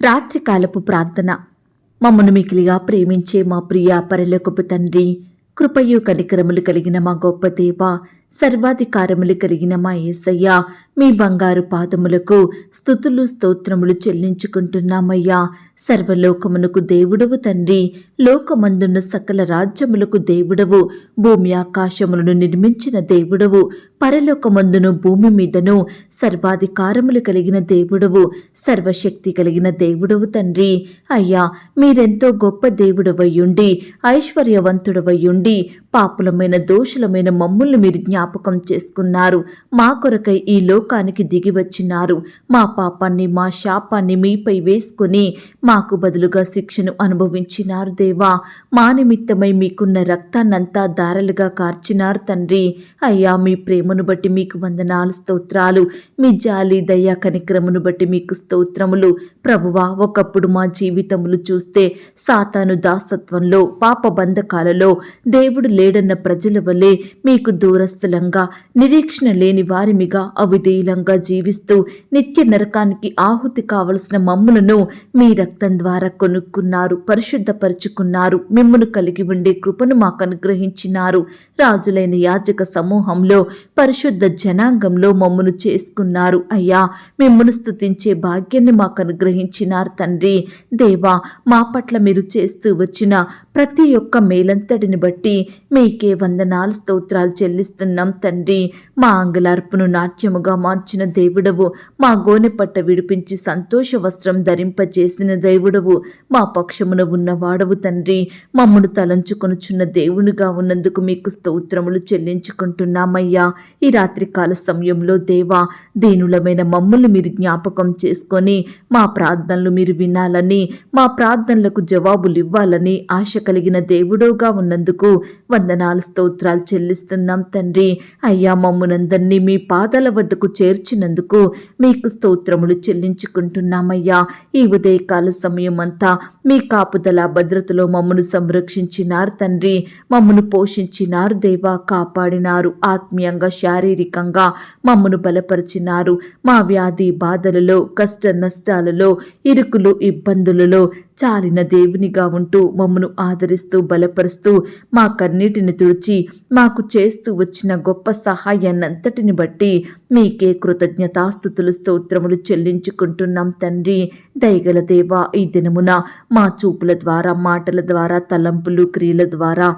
రాత్రికాలపు ప్రార్థన. మమ్మను మికిలిగా ప్రేమించే మా ప్రియ పరలోకపు తండ్రి కృపయు కనికరములు కలిగిన మా గొప్ప దేవ సర్వాధికారములు కలిగిన మా ఏసయ్య మీ బంగారు పాదములకు స్థుతులు స్తోత్రములు చెల్లించుకుంటున్నామయ్యా. సర్వలోకమునకు దేవుడవు తండ్రి లోకమందున్న సకల రాజ్యములకు దేవుడవు. భూమి ఆకాశములను నిర్మించిన దేవుడవు. పరలోకమందును భూమి మీదను సర్వాధికారములు కలిగిన దేవుడవు. సర్వశక్తి కలిగిన దేవుడవు తండ్రి. అయ్యా మీరెంతో గొప్ప దేవుడవయ్యుండి ఐశ్వర్యవంతుడవయ్యుండి పాపులమైన దోషులమైన మమ్ముల్ని మీరు జ్ఞాపకం చేసుకున్నారు. మా కొరకై ఈ లోకానికి దిగి వచ్చినారు. మా పాపాన్ని మా శాపాన్ని మీపై వేసుకుని మాకు బదులుగా శిక్షను అనుభవించినారు దేవా. మా నిమిత్తమై మీకున్న రక్తాన్నంతా దారలుగా కార్చినారు తండ్రి. అయ్యా మీ ప్రేమను బట్టి మీకు వందనాలు స్తోత్రాలు. మీ జాలి దయా కనిక్రమును బట్టి మీకు స్తోత్రములు. ప్రభువా ఒకప్పుడు మా జీవితములు చూస్తే సాతాను దాసత్వంలో పాప బంధకాలలో దేవుడు లేడన్న ప్రజల వలె మీకు దూరస్థులంగా నిరీక్షణ లేని వారిమిగా అవిధేయులంగా జీవిస్తూ నిత్య నరకానికి ఆహుతి కావలసిన మమ్ములను మీ రక్తం ద్వారా కొనుక్కున్నారు పరిశుద్ధపరుచుకున్నారు మిమ్మును కలిగి ఉండే కృపను మాకు అనుగ్రహించినారు. రాజులైన యాజక సమూహంలో పరిశుద్ధ జనాంగంలో మమ్మును చేసుకున్నారు. అయ్యా మిమ్మును స్తుతించే భాగ్యాన్ని మాకు అనుగ్రహించినారు తండ్రి. దేవా మా పట్ల మీరు చేస్తూ వచ్చిన ప్రతి ఒక్క మేలంతటిని బట్టి మీకే వందనాలు స్తోత్రాలు చెల్లిస్తున్నాం తండ్రి. మా అంగలార్పును నాట్యముగా మార్చిన దేవుడవు. మా గోనెపట్ట విడిపించి సంతోష వస్త్రం ధరింపజేసిన దేవుడవు. మా పక్షమున ఉన్నవాడవు తండ్రి. మమ్మను తలంచుకొనుచున్న దేవునిగా ఉన్నందుకు మీకు స్తోత్రములు చెల్లించుకుంటున్నామయ్యా. ఈ రాత్రికాల సమయంలో దేవా దీనులమైన మమ్మల్ని మీరు జ్ఞాపకం చేసుకొని మా ప్రార్థనలు మీరు వినాలని మా ప్రార్థనలకు జవాబులు ఇవ్వాలని ఆశ కలిగిన దేవుడవుగా ఉన్నందుకు వందనాలు స్తోత్రాలు చెల్లిస్తున్నాం తండ్రి. అయ్యా మమ్మునందరినీ మీ పాదాల వద్దకు చేర్చినందుకు మీకు స్తోత్రములు చెల్లించుకుంటున్నామయ్యా. ఈ ఉదయకాల సమయం అంతా మీ కాపుదల భద్రతలో మమ్మను సంరక్షించినారు తండ్రి. మమ్మను పోషించినారు దేవా కాపాడినారు. ఆత్మీయంగా శారీరకంగా మమ్మను బలపరిచినారు. మా వ్యాధి బాధలలో కష్ట నష్టాలలో ఇరుకులు ఇబ్బందులలో చాలిన దేవునిగా ఉంటూ మమ్మను ఆదరిస్తూ బలపరుస్తూ మా కన్నీటిని తుడిచి మాకు చేస్తూ వచ్చిన గొప్ప సహాయాన్నంతటిని బట్టి మీకే కృతజ్ఞతాస్థుతులు స్తోత్రములు చెల్లించుకుంటున్నాం తండ్రి. దయగల దేవా ఈ దినమున మా చూపుల ద్వారా మాటల ద్వారా తలంపులు క్రియల ద్వారా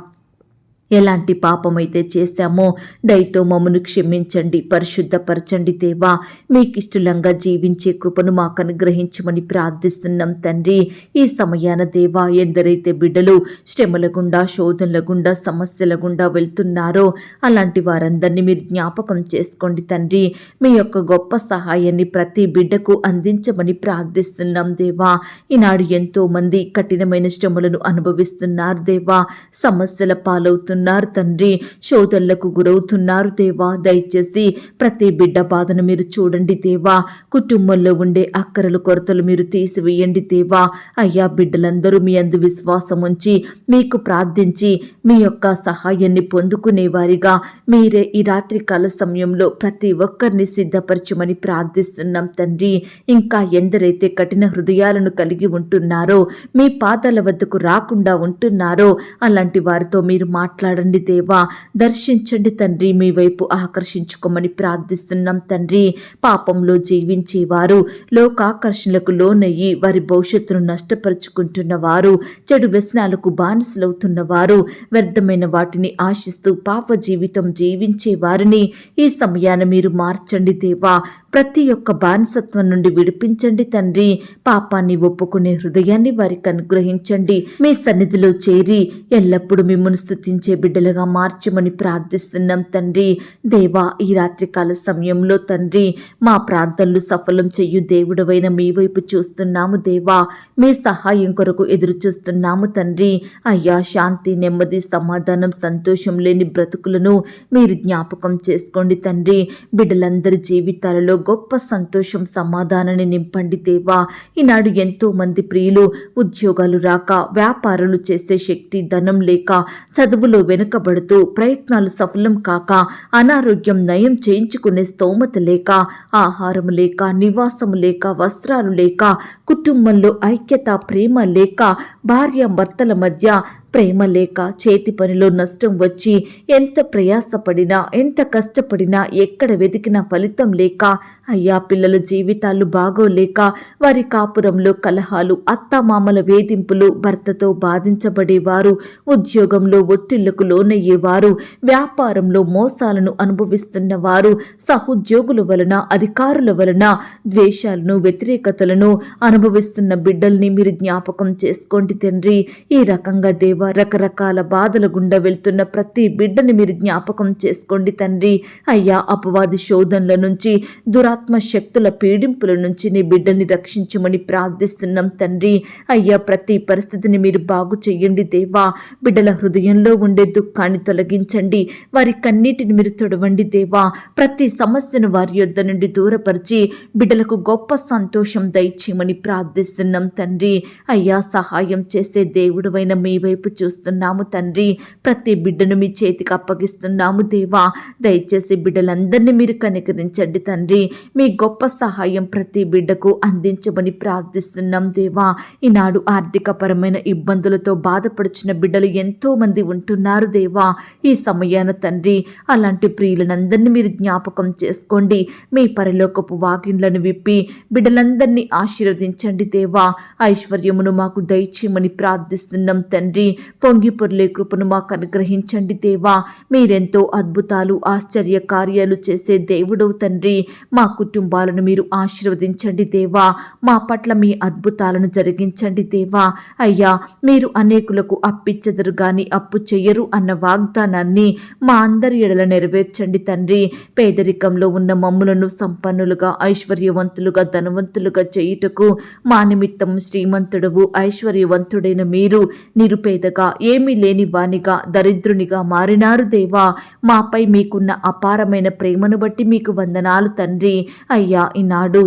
ఎలాంటి పాపమైతే చేశామో దయతో మమ్మను క్షమించండి పరిశుద్ధపరచండి దేవా. మీకిష్టలంగా జీవించే కృపను మాకు అనుగ్రహించమని ప్రార్థిస్తున్నాం తండ్రి. ఈ సమయాన దేవా ఎందరైతే బిడ్డలు శ్రమల గుండా శోధనల గుండా సమస్యల గుండా వెళ్తున్నారో అలాంటి వారందరినీ మీరు జ్ఞాపకం చేసుకోండి తండ్రి. మీ యొక్క గొప్ప సహాయాన్ని ప్రతి బిడ్డకు అందించమని ప్రార్థిస్తున్నాం దేవా. ఈనాడు ఎంతో మంది కఠినమైన శ్రమలను అనుభవిస్తున్నారు దేవా. సమస్యల పాలవుతున్నారు తండ్రి. శోధనలకు గురవుతున్నారు దేవా. దయచేసి ప్రతి బిడ్డ బాధను మీరు చూడండి దేవా. కుటుంబంలో ఉండే అక్కరలు కొరతలు మీరు తీసివేయండి దేవా. అయ్యా బిడ్డలందరూ మీ అందు విశ్వాసం ఉంచి మీకు ప్రార్థించి మీ యొక్క సహాయాన్ని పొందుకునే వారిగా మీరే ఈ రాత్రి కాల సమయంలో ప్రతి ఒక్కరిని సిద్ధపరచమని ప్రార్థిస్తున్నాం తండ్రి. ఇంకా ఎందరైతే కఠిన హృదయాలను కలిగి ఉంటున్నారో మీ పాదాల వద్దకు రాకుండా ఉంటున్నారో అలాంటి వారితో మీరు మాట్లాడండి దేవా. దర్శించండి తండ్రి. మీ వైపు ఆకర్షించుకోమని ప్రార్థిస్తున్నాం తండ్రి. పాపంలో జీవించేవారు లోకాకర్షణలకు లోనయ్యి వారి భవిష్యత్తును నష్టపరుచుకుంటున్న వారు చెడు వ్యసనాలకు బానిసలవుతున్న వారు వ్యర్థమైన వాటిని ఆశిస్తూ పాప జీవితం జీవించే వారిని ఈ సమయాన మీరు మార్చండి దేవా. ప్రతి ఒక్క బానిసత్వం నుండి విడిపించండి తండ్రి. పాపాన్ని ఒప్పుకునే హృదయాన్ని వారికి అనుగ్రహించండి. మీ సన్నిధిలో చేరి ఎల్లప్పుడూ మిమ్మల్ని స్థుతించే బిడ్డలుగా మార్చమని ప్రార్థిస్తున్నాం తండ్రి. దేవా ఈ రాత్రికాల సమయంలో తండ్రి మా ప్రార్థనలు సఫలం చెయ్యు దేవుడవైన మీ వైపు చూస్తున్నాము దేవా. మీ సహాయం కొరకు ఎదురు చూస్తున్నాము తండ్రి. అయ్యా శాంతి నెమ్మది సమాధానం సంతోషం లేని బ్రతుకులను మీరు జ్ఞాపకం చేసుకోండి తండ్రి. బిడ్డలందరి జీవితాలలో గొప్ప సంతోషం సమాధానాన్ని నింపండి దేవా. ఈనాడు ఎంతో మంది ప్రియులు ఉద్యోగాలు రాక వ్యాపారాలు చేసే శక్తి ధనం లేక చదువులో వెనుకబడుతూ ప్రయత్నాలు సఫలం కాక అనారోగ్యం నయం చేయించుకునే స్తోమత లేక ఆహారం లేక నివాసం లేక వస్త్రాలు లేక కుటుంబంలో ఐక్యత ప్రేమ లేక భార్య భర్తల మధ్య ప్రేమ లేక చేతి పనిలో నష్టం వచ్చి ఎంత ప్రయాసపడినా ఎంత కష్టపడినా ఎక్కడ వెతికినా ఫలితం లేక అయ్యా పిల్లల జీవితాలు బాగోలేక వారి కాపురంలో కలహాలు అత్తమామల వేధింపులు భర్తతో బాధించబడేవారు ఉద్యోగంలో ఒత్తిళ్ళకు లోనయ్యేవారు వ్యాపారంలో మోసాలను అనుభవిస్తున్న వారు సహోద్యోగుల వలన అధికారుల వలన ద్వేషాలను వ్యతిరేకతలను అనుభవిస్తున్న బిడ్డల్ని మీరు జ్ఞాపకం చేసుకోండి తండ్రి. ఈ రకంగా దేవ రకరకాల బాధల గుండా వెళ్తున్న ప్రతి బిడ్డని మీరు జ్ఞాపకం చేసుకోండి తండ్రి. అయ్యా అపవాది శోధనల నుంచి దురాత్మ శక్తుల పీడింపుల నుంచి నీ బిడ్డల్ని రక్షించమని ప్రార్థిస్తున్నాం తండ్రి. అయ్యా ప్రతి పరిస్థితిని మీరు బాగు చెయ్యండి దేవా. బిడ్డల హృదయంలో ఉండే దుఃఖాన్ని తొలగించండి. వారి కన్నీటిని మీరు తొడవండి దేవా. ప్రతి సమస్యను వారి యొద్ద నుండి దూరపరిచి బిడ్డలకు గొప్ప సంతోషం దయచేయమని ప్రార్థిస్తున్నాం తండ్రి. అయ్యా సహాయం చేసే దేవుడవైన మీ వైపు చూస్తున్నాము తండ్రి. ప్రతి బిడ్డను మీ చేతికి అప్పగిస్తున్నాము దేవా. దయచేసి బిడ్డలందరినీ మీరు కనికరించండి తండ్రి. మీ గొప్ప సహాయం ప్రతి బిడ్డకు అందించమని ప్రార్థిస్తున్నాం దేవా. ఈనాడు ఆర్థికపరమైన ఇబ్బందులతో బాధపడుచున్న బిడ్డలు ఎంతో మంది ఉంటున్నారు దేవా. ఈ సమయాన తండ్రి అలాంటి ప్రియులనందరినీ మీరు జ్ఞాపకం చేసుకోండి. మీ పరిలోకపు వాకిండ్లను విప్పి బిడ్డలందరినీ ఆశీర్వదించండి దేవా. ఐశ్వర్యమును మాకు దయచేయమని ప్రార్థిస్తున్నాం తండ్రి. పొంగిపొర్లే కృపను మాకు అనుగ్రహించండి దేవా. మీరెంతో అద్భుతాలు ఆశ్చర్య కార్యాలు చేసే దేవుడవు తండ్రి. మా కుటుంబాలను మీరు ఆశీర్వదించండి దేవా. మా పట్ల మీ అద్భుతాలను జరిగించండి దేవా. అయ్యా మీరు అనేకులకు అప్పిచ్చెదరు గాని అప్పు చెయ్యరు అన్న వాగ్దానాన్ని మా అందరి ఎడల నెరవేర్చండి తండ్రి. పేదరికంలో ఉన్న మమ్ములను సంపన్నులుగా ఐశ్వర్యవంతులుగా ధనవంతులుగా చేయుటకు మా నిమిత్తం శ్రీమంతుడవు ఐశ్వర్యవంతుడైన మీరు నిరుపేద నిరుపేదగా ఏమీ లేని వానిగా దరిద్రునిగా మారినారు దేవా. మాపై మీకున్న అపారమైన ప్రేమను బట్టి మీకు వందనాలు తండ్రి. అయ్యా ఈనాడు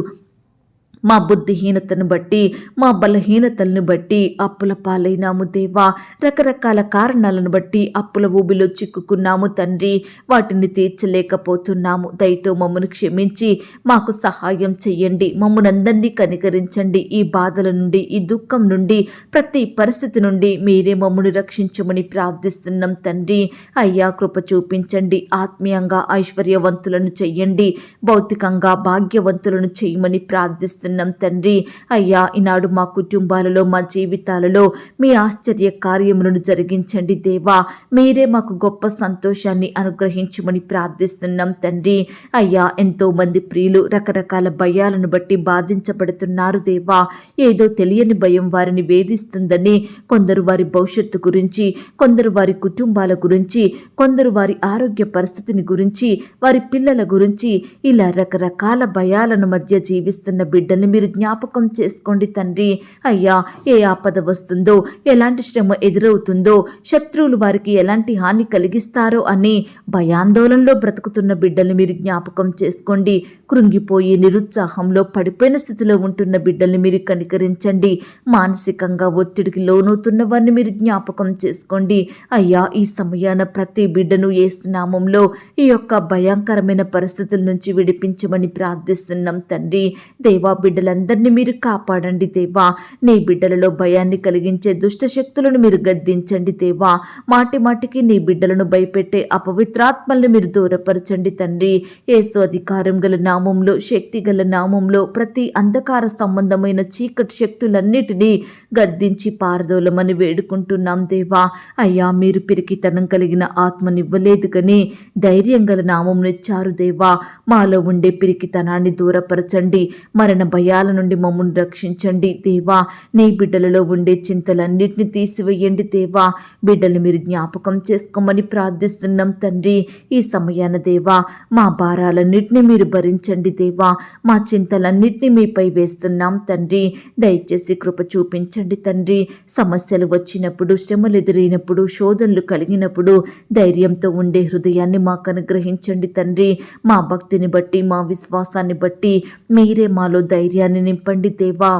మా బుద్ధిహీనతను బట్టి మా బలహీనతలను బట్టి అప్పుల పాలైనాము దేవా. రకరకాల కారణాలను బట్టి అప్పుల ఊబిలో చిక్కుకున్నాము తండ్రి. వాటిని తీర్చలేకపోతున్నాము. దయతో మమ్మను క్షమించి మాకు సహాయం చెయ్యండి. మమ్మల్ని కనికరించండి. ఈ బాధల నుండి ఈ దుఃఖం నుండి ప్రతి పరిస్థితి నుండి మీరే మమ్మల్ని రక్షించమని ప్రార్థిస్తున్నాం తండ్రి. అయ్యా కృప చూపించండి. ఆత్మీయంగా ఐశ్వర్యవంతులను చెయ్యండి. భౌతికంగా భాగ్యవంతులను చేయమని ప్రార్థిస్తున్నాం. తండ్రి. అయ్యా ఈనాడు మా కుటుంబాలలో మా జీవితాలలో మీ ఆశ్చర్య కార్యములను జరిగించండి దేవా. మీరే మాకు గొప్ప సంతోషాన్ని అనుగ్రహించమని ప్రార్థిస్తున్నాం తండ్రి. అయ్యా ఎంతో మంది ప్రియులు రకరకాల భయాలను బట్టి బాధించబడుతున్నారు దేవా. ఏదో తెలియని భయం వారిని వేధిస్తుందని కొందరు వారి భవిష్యత్తు గురించి కొందరు వారి కుటుంబాల గురించి కొందరు వారి ఆరోగ్య పరిస్థితిని గురించి వారి పిల్లల గురించి ఇలా రకరకాల భయాలను మధ్య జీవిస్తున్న బిడ్డల్ని మీరు జ్ఞాపకం చేసుకోండి తండ్రి. అయ్యా ఏ ఆపద వస్తుందో ఎలాంటి శ్రమ ఎదురవుతుందో శత్రువులు వారికి ఎలాంటి హాని కలిగిస్తారో అని భయాందోళనలో బ్రతుకుతున్న బిడ్డల్ని మీరు జ్ఞాపకం చేసుకోండి. కృంగిపోయి నిరుత్సాహంలో పడిపోయిన స్థితిలో ఉంటున్న బిడ్డల్ని మీరు కనికరించండి. మానసికంగా ఒత్తిడికి లోనవుతున్న వారిని మీరు జ్ఞాపకం చేసుకోండి. అయ్యా ఈ సమయాన ప్రతి బిడ్డను ఏ స్నామంలో ఈ యొక్క భయంకరమైన పరిస్థితుల నుంచి విడిపించమని ప్రార్థిస్తున్నాం తండ్రి. దేవా బిడ్డలందరినీ మీరు కాపాడండి దేవా. నీ బిడ్డలలో భయాన్ని కలిగించే దుష్ట శక్తులను మీరు గద్దించండి దేవా. మాటి మాటికి నీ బిడ్డలను భయపెట్టే అపవిత్రాత్మల్ని మీరు దూరపరచండి తండ్రి. ఏసు అధికారం గల నామంలో శక్తి గల నామంలో ప్రతి అంధకార సంబంధమైన చీకటి శక్తులన్నిటినీ గద్దించి పారదోలమని వేడుకుంటున్నాం దేవా. అయ్యా మీరు పిరికితనం కలిగిన ఆత్మనివ్వలేదు కానీ ధైర్యం గల నామంనిచ్చారు దేవా. మాలో ఉండే పిరికితనాన్ని దూరపరచండి. మరణ భయం భయాల నుండి మమ్మల్ని రక్షించండి దేవా. నీ బిడ్డలలో ఉండే చింతలన్నిటిని తీసివేయండి దేవా. బిడ్డలు మీరు జ్ఞాపకం చేసుకోమని ప్రార్థిస్తున్నాం తండ్రి. ఈ సమయాన దేవా మా భారాలన్నింటినీ మీరు భరించండి దేవా. మా చింతలన్నింటినీ మీపై వేస్తున్నాం తండ్రి. దయచేసి కృప చూపించండి తండ్రి. సమస్యలు వచ్చినప్పుడు శ్రమలు ఎదురైనప్పుడు శోధనలు కలిగినప్పుడు ధైర్యంతో ఉండే హృదయాన్ని మాకు అనుగ్రహించండి తండ్రి. మా భక్తిని బట్టి మా విశ్వాసాన్ని బట్టి మీరే మాలో ధైర్యాన్ని నింపండి దేవా.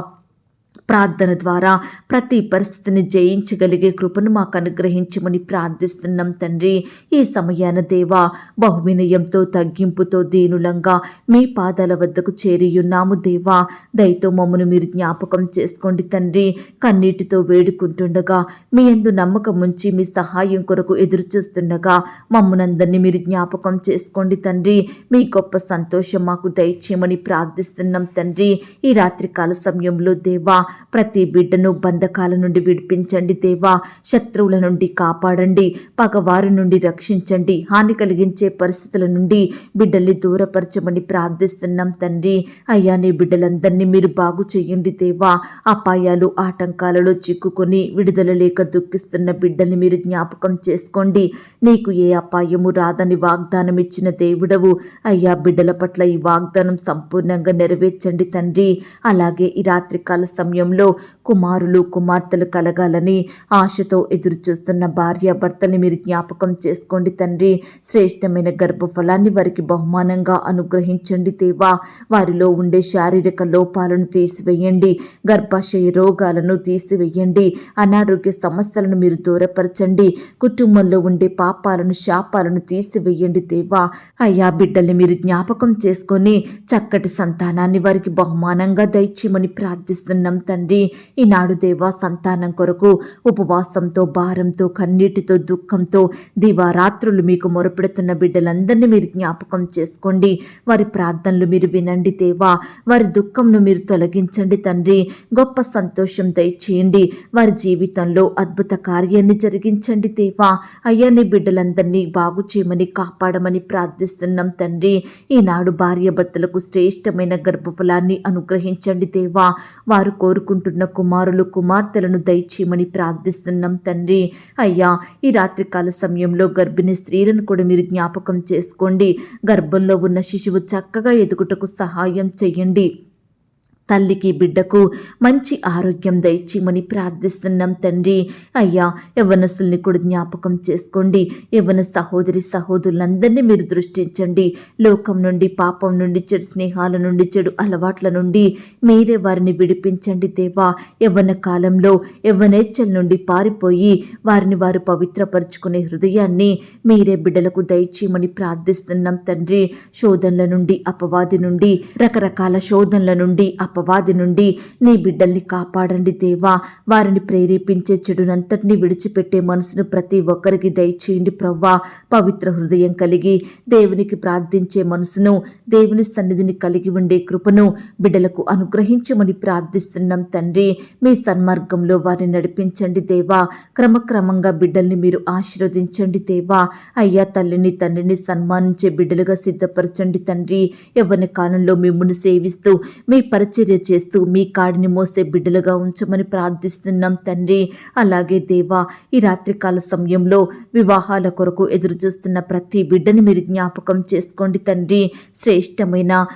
ప్రార్థన ద్వారా ప్రతి పరిస్థితిని జయించగలిగే కృపను మాకు అనుగ్రహించమని ప్రార్థిస్తున్నాం తండ్రి. ఈ సమయాన దేవా బహువినయంతో తగ్గింపుతో దీనులంగా మీ పాదాల వద్దకు చేరియున్నాము దేవా. దయతో మమ్మను మీరు జ్ఞాపకం చేసుకోండి తండ్రి. కన్నీటితో వేడుకుంటుండగా మీ ఎందు నమ్మకం ఉంచి మీ సహాయం కొరకు ఎదురు చూస్తుండగా మమ్మనందరినీ మీరు జ్ఞాపకం చేసుకోండి తండ్రి. మీ గొప్ప సంతోషం మాకు దయచేయమని ప్రార్థిస్తున్నాం తండ్రి. ఈ రాత్రికాల సమయంలో దేవా ప్రతి బిడ్డను బంధకాల నుండి విడిపించండి దేవా. శత్రువుల నుండి కాపాడండి. పగవారి నుండి రక్షించండి. హాని కలిగించే పరిస్థితుల నుండి బిడ్డల్ని దూరపరచమని ప్రార్థిస్తున్నాం తండ్రి. అయ్యా నీ బిడ్డలందరినీ మీరు బాగు చేయండి దేవా. అపాయాలు ఆటంకాలలో చిక్కుకొని విడుదల లేక దుఃఖిస్తున్న బిడ్డల్ని మీరు జ్ఞాపకం చేసుకోండి. నీకు ఏ అపాయము రాదని వాగ్దానం ఇచ్చిన దేవుడవు. అయ్యా బిడ్డల పట్ల ఈ వాగ్దానం సంపూర్ణంగా నెరవేర్చండి తండ్రి. అలాగే ఈ రాత్రికాల సమయం సమయంలో కుమారులు కుమార్తెలు కలగాలని ఆశతో ఎదురుచూస్తున్న భార్య మీరు జ్ఞాపకం చేసుకోండి తండ్రి. శ్రేష్టమైన గర్భఫలాన్ని వారికి బహుమానంగా అనుగ్రహించండి దేవా. వారిలో ఉండే శారీరక లోపాలను తీసివేయండి గర్భాశయ రోగాలను తీసివేయండి అనారోగ్య సమస్యలను మీరు దూరపరచండి కుటుంబంలో ఉండే పాపాలను శాపాలను తీసివేయండి దేవా. అయ్యా బిడ్డల్ని మీరు జ్ఞాపకం చేసుకొని చక్కటి సంతానాన్ని వారికి బహుమానంగా దయచేయమని ప్రార్థిస్తున్నాం తండ్రి ఈనాడు దేవా సంతానం కొరకు ఉపవాసంతో భారంతో కన్నీటితో దుఃఖంతో దివారాత్రులు మీకు మొరపెడుతున్న బిడ్డలందరినీ మీరు జ్ఞాపకం చేసుకోండి. వారి ప్రార్థనలు మీరు వినండి దేవా. వారి దుఃఖంను మీరు తొలగించండి తండ్రి. గొప్ప సంతోషం దయచేయండి. వారి జీవితంలో అద్భుత కార్యాన్ని జరిగించండి దేవా. అయ్యా నీ బిడ్డలందరినీ బాగు చేయమని కాపాడమని ప్రార్థిస్తున్నాం తండ్రి. ఈనాడు భార్యాభర్తలకు శ్రేష్టమైన గర్భఫలాన్ని అనుగ్రహించండి దేవా. వారు కోరుకుంటున్న కుమారులు కుమార్తెలను దయచేయమని ప్రార్థిస్తున్నాం తండ్రి. అయ్యా ఈ రాత్రికాల సమయంలో గర్భిణీ స్త్రీలను కూడా మీరు జ్ఞాపకం చేసుకోండి. గర్భంలో ఉన్న శిశువు చక్కగా ఎదుగుటకు సహాయం చేయండి. తల్లికి బిడ్డకు మంచి ఆరోగ్యం దయచేయమని ప్రార్థిస్తున్నాం తండ్రి. అయ్యా యవ్వనస్తుల్ని కూడా జ్ఞాపకం చేసుకోండి. యవ్వన సహోదరి సహోదరులందరినీ మీరు దృష్టించండి. లోకం నుండి పాపం నుండి చెడు స్నేహాల నుండి చెడు అలవాట్ల నుండి మీరే వారిని విడిపించండి దేవా. యవ్వన కాలంలో యవ్వనేచ్ఛల నుండి పారిపోయి వారిని వారు పవిత్రపరుచుకునే హృదయాన్ని మీరే బిడ్డలకు దయచేయమని ప్రార్థిస్తున్నాం తండ్రి. శోధనల నుండి అపవాది నుండి రకరకాల శోధనల నుండి అపవాది నుండి నీ బిడ్డల్ని కాపాడండి దేవా. వారిని ప్రేరేపించే చెడునంతటిని విడిచిపెట్టే మనసును ప్రతి ఒక్కరికి దయచేయండి ప్రవ్వా. పవిత్ర హృదయం కలిగి దేవునికి ప్రార్థించే మనసును దేవుని సన్నిధిని కలిగి ఉండే కృపను బిడ్డలకు అనుగ్రహించమని ప్రార్థిస్తున్నాం తండ్రి. మీ సన్మార్గంలో వారిని నడిపించండి దేవా. క్రమక్రమంగా బిడ్డల్ని మీరు ఆశీర్వదించండి దేవా. అయ్యా తల్లిని తండ్రిని సన్మానించే బిడ్డలుగా సిద్ధపరచండి తండ్రి. ఎవరి కాలంలో మిమ్మల్ని సేవిస్తూ మీ పరిచయం చేస్తూ మీ కాడిని మోసే బిడ్డలుగా ఉంచమని ప్రార్థిస్తున్నాం తండ్రి. అలాగే దేవా ఈ రాత్రికాల సమయంలో వివాహాల కొరకు ఎదురు చూస్తున్న ప్రతి బిడ్డని మీరు జ్ఞాపకం చేసుకోండి తండ్రి. శ్రేష్టమైన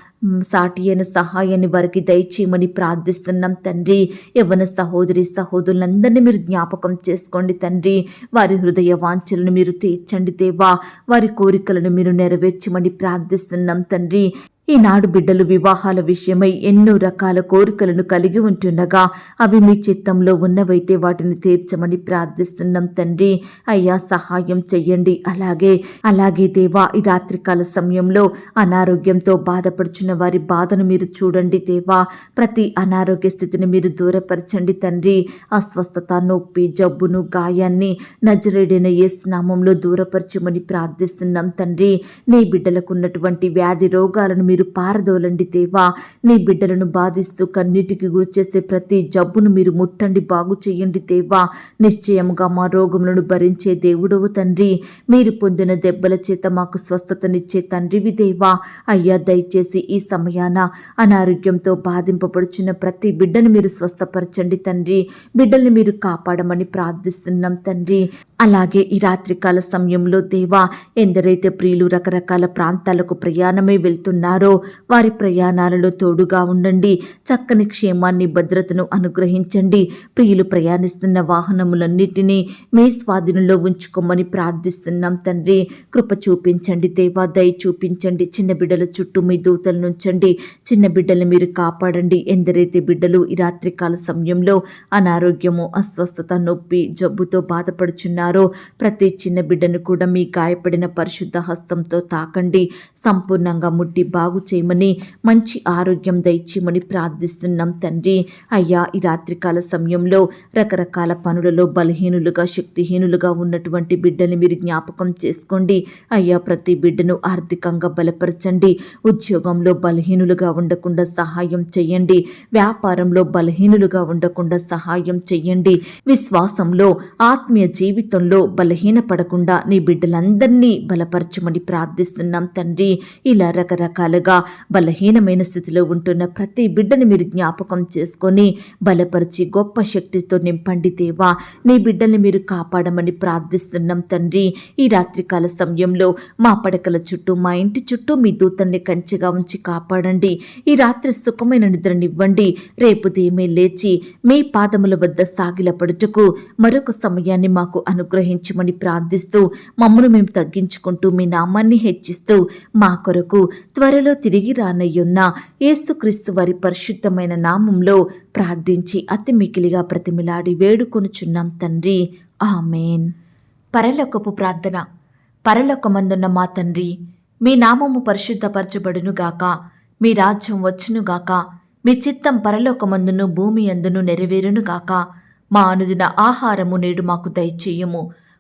సాటి అయిన సహాయాన్ని వారికి దయచేయమని ప్రార్థిస్తున్నాం తండ్రి. యవ్వన సహోదరి సహోదరులందరినీ మీరు జ్ఞాపకం చేసుకోండి తండ్రి. వారి హృదయ వాంఛలను మీరు తీర్చండి దేవా. వారి కోరికలను మీరు నెరవేర్చమని ప్రార్థిస్తున్నాం తండ్రి. ఈనాడు బిడ్డలు వివాహాల విషయమై ఎన్నో రకాల కోరికలను కలిగి ఉంటుండగా అవి మీ చిత్తంలో ఉన్నవైతే వాటిని తీర్చమని ప్రార్థిస్తున్నాం తండ్రి. అయ్యా సహాయం చెయ్యండి. అలాగే అలాగే దేవా ఈ రాత్రికాల సమయంలో అనారోగ్యంతో బాధపడుచున్న వారి బాధను మీరు చూడండి దేవా. ప్రతి అనారోగ్య స్థితిని మీరు దూరపరచండి తండ్రి. అస్వస్థత నొప్పి జబ్బును గాయాన్ని నజరేడైన ఏ స్నామంలో దూరపరచమని ప్రార్థిస్తున్నాం తండ్రి. నీ బిడ్డలకు ఉన్నటువంటి వ్యాధి రోగాలను మీరు పారదోలండి దేవా. నీ బిడ్డలను బాధిస్తూ కన్నీటికి గురిచేసే ప్రతి జబ్బును మీరు ముట్టండి బాగు చేయండి దేవా. నిశ్చయముగా మా రోగములను భరించే దేవుడవు తండ్రి. మీరు పొందిన దెబ్బల చేత మాకు స్వస్థతనిచ్చే తండ్రివి దేవా. అయ్యా దయచేసి ఈ సమయాన అనారోగ్యంతో బాధింపబడుచున్న ప్రతి బిడ్డను మీరు స్వస్థపరచండి తండ్రి. బిడ్డల్ని మీరు కాపాడమని ప్రార్థిస్తున్నాం తండ్రి. అలాగే ఈ రాత్రికాల సమయంలో దేవా ఎందరైతే ప్రియులు రకరకాల ప్రాంతాలకు ప్రయాణమై వెళ్తున్నారో వారి ప్రయాణాలలో తోడుగా ఉండండి. చక్కని క్షేమాన్ని భద్రతను అనుగ్రహించండి. ప్రియులు ప్రయాణిస్తున్న వాహనములన్నిటినీ మీ స్వాధీనంలో ఉంచుకోమని ప్రార్థిస్తున్నాం తండ్రి. కృప చూపించండి దేవా దయ చూపించండి. చిన్న బిడ్డల చుట్టూ మీ దూతలు నుంచండి చిన్న బిడ్డలు మీరు కాపాడండి. ఎందరైతే బిడ్డలు ఈ రాత్రికాల సమయంలో అనారోగ్యము అస్వస్థత నొప్పి జబ్బుతో బాధపడుచున్నారో ప్రతి చిన్న బిడ్డను కూడా మీ గాయపడిన పరిశుద్ధ హస్తంతో తాకండి. సంపూర్ణంగా ముట్టి బాగు చేయమని మంచి ఆరోగ్యం దయచేయమని ప్రార్థిస్తున్నాం తండ్రి. అయ్యా ఈ రాత్రికాల సమయంలో రకరకాల పనులలో బలహీనులుగా శక్తిహీనులుగా ఉన్నటువంటి బిడ్డని మీరు జ్ఞాపకం చేసుకోండి. అయ్యా ప్రతి బిడ్డను ఆర్థికంగా బలపరచండి. ఉద్యోగంలో బలహీనులుగా ఉండకుండా సహాయం చేయండి. వ్యాపారంలో బలహీనులుగా ఉండకుండా సహాయం చేయండి. విశ్వాసంలో ఆత్మీయ జీవితంలో బలహీనపడకుండా నీ బిడ్డలందరినీ బలపరచమని ప్రార్థిస్తున్నాం తండ్రి. ఇలా రకరకాలుగా బలహీనమైన స్థితిలో ఉంటున్న ప్రతి బిడ్డని మీరు జ్ఞాపకం చేసుకొని బలపరిచి గొప్ప శక్తితో నింపండి దేవా. నీ బిడ్డల్ని మీరు కాపాడమని ప్రార్థిస్తున్నాం తండ్రి. ఈ రాత్రికాల సమయంలో మా పడకల చుట్టూ మా ఇంటి చుట్టూ మీ దూతల్ని కంచెగా ఉంచి కాపాడండి. ఈ రాత్రి సుఖమైన నిద్రనివ్వండి. రేపు దేమే లేచి మీ పాదముల వద్ద సాగిలపడుటకు మరొక సమయాన్ని మాకు అనుగ్రహించమని ప్రార్థిస్తూ మమ్మను మేము తగ్గించుకుంటూ మీ నామాన్ని హెచ్చిస్తూ మా కొరకు త్వరలో తిరిగి రానయ్యున్న యేసుక్రీస్తు వారి పరిశుద్ధమైన నామంలో ప్రార్థించి అతి మికిలిగా ప్రతిమిలాడి వేడుకొనుచున్నాం తండ్రి. ఆమెన్. పరలోకపు ప్రార్థన. పరలోకమందున్న మా తండ్రి మీ నామము పరిశుద్ధపరచబడునుగాక మీ రాజ్యం వచ్చునుగాక మీ చిత్తం పరలోకమందును భూమి అందును నెరవేరునుగాక మా అనుదిన ఆహారము నేడు మాకు దయచేయము.